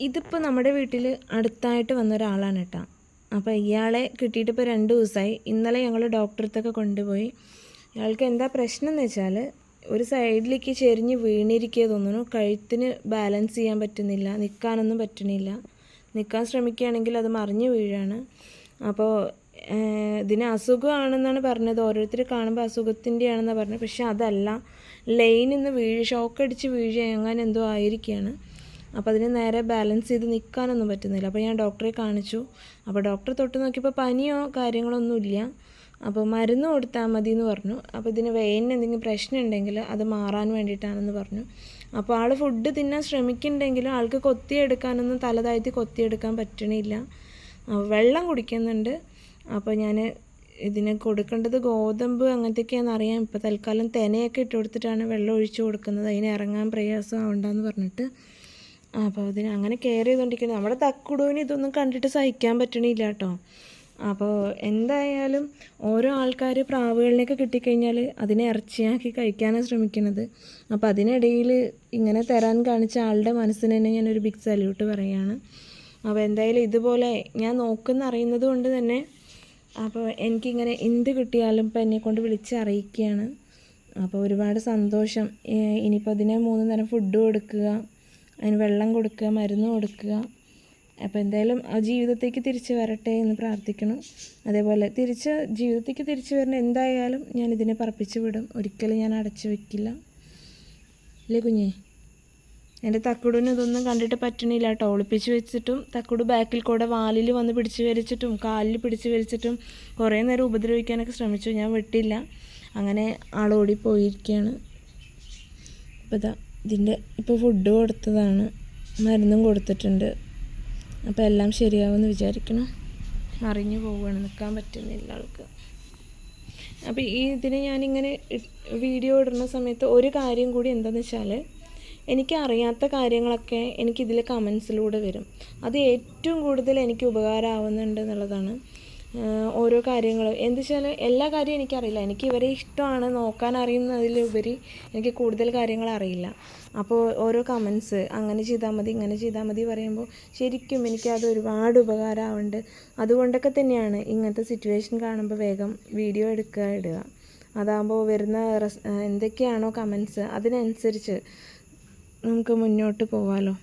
ഇതിപ്പോൾ നമ്മുടെ വീട്ടിൽ അടുത്തായിട്ട് വന്ന ഒരാളാണ് കേട്ടോ അപ്പോൾ ഇയാളെ കിട്ടിയിട്ട് ഇപ്പോൾ രണ്ട് ദിവസമായി ഇന്നലെ ഞങ്ങൾ ഡോക്ടറെ അടുത്തൊക്കെ കൊണ്ടുപോയി. ഇയാൾക്ക് എന്താ പ്രശ്നം എന്ന് വെച്ചാൽ ഒരു സൈഡിലേക്ക് ചെരിഞ്ഞ് വീണിരിക്കുക തോന്നുന്നു. കഴുത്തിന് ബാലൻസ് ചെയ്യാൻ പറ്റുന്നില്ല. നിൽക്കാനൊന്നും പറ്റുന്നില്ല നിൽക്കാൻ ശ്രമിക്കുകയാണെങ്കിൽ അത് മറിഞ്ഞു വീഴാണ്. അപ്പോൾ ഇതിന് അസുഖമാണെന്നാണ് പറഞ്ഞത്. ഓരോരുത്തർ കാണുമ്പോൾ അസുഖത്തിന്റെ ആണെന്നാണ് പറഞ്ഞത്. പക്ഷേ അതല്ല. ലൈനിൽ നിന്ന് വീഴ് ഷോക്കടിച്ച് വീഴുക അങ്ങനെ എന്തോ ആയിരിക്കുകയാണ്. അപ്പോൾ അതിന് നേരെ ബാലൻസ് ചെയ്ത് നിൽക്കാനൊന്നും പറ്റുന്നില്ല. അപ്പോൾ ഞാൻ ഡോക്ടറെ കാണിച്ചു. അപ്പോൾ ഡോക്ടർ തൊട്ട് നോക്കിയപ്പോൾ പനിയോ കാര്യങ്ങളോ ഒന്നുമില്ല അപ്പോൾ മരുന്ന് കൊടുത്താൽ മതി എന്ന് പറഞ്ഞു. അപ്പോൾ ഇതിന് വെയിന് എന്തെങ്കിലും പ്രശ്നം ഉണ്ടെങ്കിൽ അത് മാറാൻ വേണ്ടിയിട്ടാണെന്ന് പറഞ്ഞു. അപ്പോൾ ആൾ ഫുഡ് തിന്നാൻ ശ്രമിക്കുന്നുണ്ടെങ്കിലും ആൾക്ക് കൊത്തിയെടുക്കാനൊന്നും തലതാഴ്ത്തി കൊത്തിയെടുക്കാൻ പറ്റണില്ല. വെള്ളം കുടിക്കുന്നുണ്ട്. അപ്പോൾ ഞാൻ ഇതിന് കൊടുക്കേണ്ടത് ഗോതമ്പ് അങ്ങനത്തെയൊക്കെയാണെന്ന് അറിയാം. ഇപ്പോൾ തൽക്കാലം തെനയൊക്കെ ഇട്ട് കൊടുത്തിട്ടാണ് വെള്ളം ഒഴിച്ചു കൊടുക്കുന്നത്. അതിന് ഇറങ്ങാൻ പ്രയാസം ആവണ്ടെന്ന് പറഞ്ഞിട്ട്. അപ്പോൾ ഇതിന് അങ്ങനെ കെയർ ചെയ്തുകൊണ്ടിരിക്കുന്നത് നമ്മുടെ തക്കുടുവിന് ഇതൊന്നും കണ്ടിട്ട് സഹിക്കാൻ പറ്റണില്ല കേട്ടോ അപ്പോൾ എന്തായാലും ഓരോ ആൾക്കാർ പ്രാവുകളിനൊക്കെ കിട്ടിക്കഴിഞ്ഞാൽ അതിനെ ഇറച്ചിയാക്കി കഴിക്കാനാണ് ശ്രമിക്കുന്നത് അപ്പോൾ അതിനിടയിൽ ഇങ്ങനെ തരാൻ കാണിച്ച ആളുടെ മനസ്സിന് തന്നെ ഞാനൊരു ബിഗ് സല്യൂട്ട് പറയുകയാണ് അപ്പോൾ എന്തായാലും ഇതുപോലെ ഞാൻ നോക്കുന്ന അറിയുന്നത് കൊണ്ട് തന്നെ അപ്പോൾ എനിക്കിങ്ങനെ എന്ത് കിട്ടിയാലും ഇപ്പം എന്നെ കൊണ്ട് വിളിച്ച് അറിയിക്കുകയാണ്. അപ്പോൾ ഒരുപാട് സന്തോഷം. ഇനിയിപ്പോൾ അതിനെ മൂന്ന് നേരം ഫുഡ് കൊടുക്കുക. അതിന് വെള്ളം കൊടുക്കുക മരുന്ന് കൊടുക്കുക. അപ്പോൾ എന്തായാലും ആ ജീവിതത്തേക്ക് തിരിച്ച് വരട്ടെ എന്ന് പ്രാർത്ഥിക്കണം. അതേപോലെ തിരിച്ച് ജീവിതത്തേക്ക് തിരിച്ച് വരണം. എന്തായാലും ഞാൻ ഇതിനെ പറപ്പിച്ച് വിടും. ഒരിക്കലും ഞാൻ അടച്ചു വെക്കില്ല. അല്ലേ കുഞ്ഞേ? എന്റെ തക്കുടിന് ഇതൊന്നും കണ്ടിട്ട് പറ്റണില്ല കേട്ടോ. ഒളിപ്പിച്ച് വെച്ചിട്ടും തക്കുട് ബാക്കിൽ കൂടെ വാലിൽ വന്ന് പിടിച്ച് വലിച്ചിട്ടും കാലിൽ പിടിച്ച് വലിച്ചിട്ടും കുറേ നേരം ഉപദ്രവിക്കാനൊക്കെ ശ്രമിച്ചു. ഞാൻ വിട്ടില്ല. അങ്ങനെ ആളോടി പോയിരിക്കുകയാണ്. അപ്പോൾ ഇതാ ഇതിന്റെ ഇപ്പോൾ ഫുഡ് കൊടുത്തതാണ് മരുന്നും കൊടുത്തിട്ടുണ്ട്. അപ്പോൾ എല്ലാം ശരിയാവുമെന്ന് വിചാരിക്കണം മറിഞ്ഞു പോവുകയാണ് നിൽക്കാൻ പറ്റുന്നില്ല ആൾക്ക്. അപ്പോൾ ഈ ഇതിന് ഞാനിങ്ങനെ വീഡിയോ ഇടുന്ന സമയത്ത് ഒരു കാര്യം കൂടി എന്താണെന്ന് വെച്ചാൽ എനിക്ക് അറിയാത്ത കാര്യങ്ങളൊക്കെ എനിക്കിതിൽ കമൻസിലൂടെ വരും. അത് ഏറ്റവും കൂടുതൽ എനിക്ക് ഉപകാരമാവുന്നുണ്ട് എന്നുള്ളതാണ്. ഓരോ കാര്യങ്ങളും. എന്ത് വെച്ചാൽ എല്ലാ കാര്യവും എനിക്കറിയില്ല. എനിക്ക് ഇവരെ ഇഷ്ടമാണ് നോക്കാൻ അറിയുന്നതിലുപരി എനിക്ക് കൂടുതൽ കാര്യങ്ങൾ അറിയില്ല. അപ്പോൾ ഓരോ കമൻസ് അങ്ങനെ ചെയ്താൽ മതി ഇങ്ങനെ ചെയ്താൽ മതി പറയുമ്പോൾ ശരിക്കും എനിക്കത് ഒരുപാട് ഉപകാരമാവുന്നുണ്ട്. അതുകൊണ്ടൊക്കെ തന്നെയാണ് ഇങ്ങനത്തെ സിറ്റുവേഷൻ കാണുമ്പോൾ വേഗം വീഡിയോ എടുക്കുക ഇടുക. അതാകുമ്പോൾ വരുന്ന എന്തൊക്കെയാണോ കമൻസ് അതിനനുസരിച്ച് നമുക്ക് മുന്നോട്ട് പോവാമല്ലോ